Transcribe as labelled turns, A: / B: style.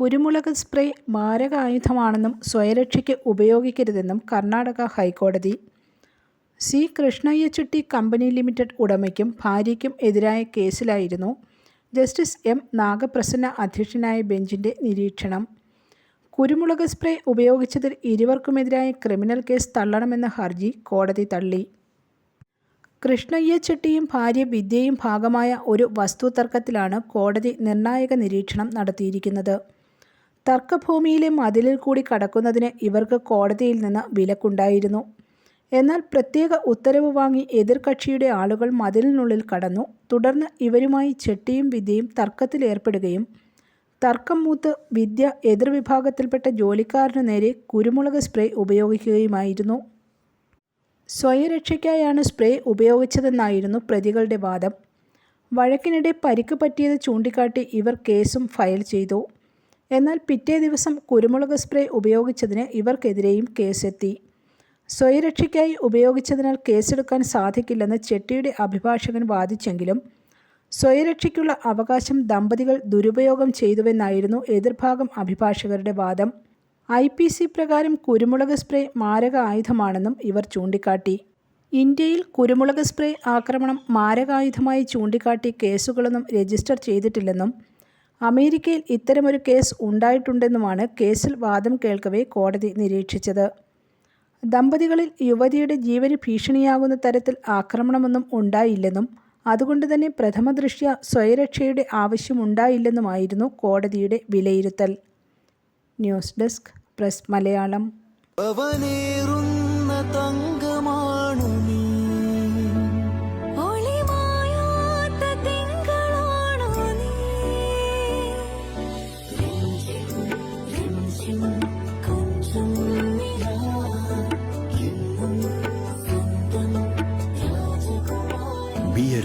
A: കുരുമുളക് സ്പ്രേ മാരകായുധമാണെന്നും സ്വയരക്ഷയ്ക്ക് ഉപയോഗിക്കരുതെന്നും കർണാടക ഹൈക്കോടതി. C. Krishnaiah Chutti company limited ഉടമയ്ക്കും ഭാര്യയ്ക്കും എതിരായ കേസിലായിരുന്നു ജസ്റ്റിസ് എം. നാഗപ്രസന്ന അധ്യക്ഷനായ ബെഞ്ചിന്റെ നിരീക്ഷണം. കുരുമുളക് സ്പ്രേ ഉപയോഗിച്ചതിൽ ഇരുവർക്കുമെതിരായ ക്രിമിനൽ കേസ് തള്ളണമെന്ന ഹർജി കോടതി തള്ളി. കൃഷ്ണയ്യ ചെട്ടിയും ഭാര്യ വിദ്യയും ഭാഗമായ ഒരു വസ്തുതർക്കത്തിലാണ് കോടതി നിർണായക നിരീക്ഷണം നടത്തിയിരിക്കുന്നത്. തർക്കഭൂമിയിലെ മതിലിൽ കൂടി കടക്കുന്നതിന് ഇവർക്ക് കോടതിയിൽ നിന്ന് വിലക്കുണ്ടായിരുന്നു. എന്നാൽ പ്രത്യേക ഉത്തരവ് വാങ്ങി എതിർകക്ഷിയുടെ ആളുകൾ മതിലിനുള്ളിൽ കടന്നു. തുടർന്ന് ഇവരുമായി ചെട്ടിയും വിദ്യയും തർക്കത്തിലേർപ്പെടുകയും തർക്കം മൂത്ത് വിദ്യ എതിർവിഭാഗത്തിൽപ്പെട്ട ജോലിക്കാരനു നേരെ കുരുമുളക് സ്പ്രേ ഉപയോഗിക്കുകയുമായിരുന്നു. സ്വയരക്ഷയ്ക്കായാണ് സ്പ്രേ ഉപയോഗിച്ചതെന്നായിരുന്നു പ്രതികളുടെ വാദം. വഴക്കിനിടെ പരിക്ക് പറ്റിയത് ചൂണ്ടിക്കാട്ടി ഇവർ കേസും ഫയൽ ചെയ്തു. എന്നാൽ പിറ്റേ ദിവസം കുരുമുളക് സ്പ്രേ ഉപയോഗിച്ചതിന് ഇവർക്കെതിരെയും കേസെത്തി. സ്വയരക്ഷയ്ക്കായി ഉപയോഗിച്ചതിനാൽ കേസെടുക്കാൻ സാധിക്കില്ലെന്ന് ചെട്ടിയുടെ അഭിഭാഷകൻ വാദിച്ചെങ്കിലും സ്വയരക്ഷയ്ക്കുള്ള അവകാശം ദമ്പതികൾ ദുരുപയോഗം ചെയ്തുവെന്നായിരുന്നു എതിർഭാഗം അഭിഭാഷകരുടെ വാദം. ഐ പി സി പ്രകാരം കുരുമുളക് സ്പ്രേ മാരക ആയുധമാണെന്നും ഇവർ ചൂണ്ടിക്കാട്ടി. ഇന്ത്യയിൽ കുരുമുളക് സ്പ്രേ ആക്രമണം മാരകായുധമായി ചൂണ്ടിക്കാട്ടി കേസുകളൊന്നും രജിസ്റ്റർ ചെയ്തിട്ടില്ലെന്നും അമേരിക്കയിൽ ഇത്തരമൊരു കേസ് ഉണ്ടായിട്ടുണ്ടെന്നുമാണ് കേസിൽ വാദം കേൾക്കവേ കോടതി നിരീക്ഷിച്ചത്. ദമ്പതികളിൽ യുവതിയുടെ ജീവന് ഭീഷണിയാകുന്ന തരത്തിൽ ആക്രമണമൊന്നും ഉണ്ടായില്ലെന്നും അതുകൊണ്ട് തന്നെ പ്രഥമ ദൃഷ്ട്യ സ്വയരക്ഷയുടെ ആവശ്യമുണ്ടായില്ലെന്നുമായിരുന്നു കോടതിയുടെ വിലയിരുത്തൽ. News desk press Malayalam.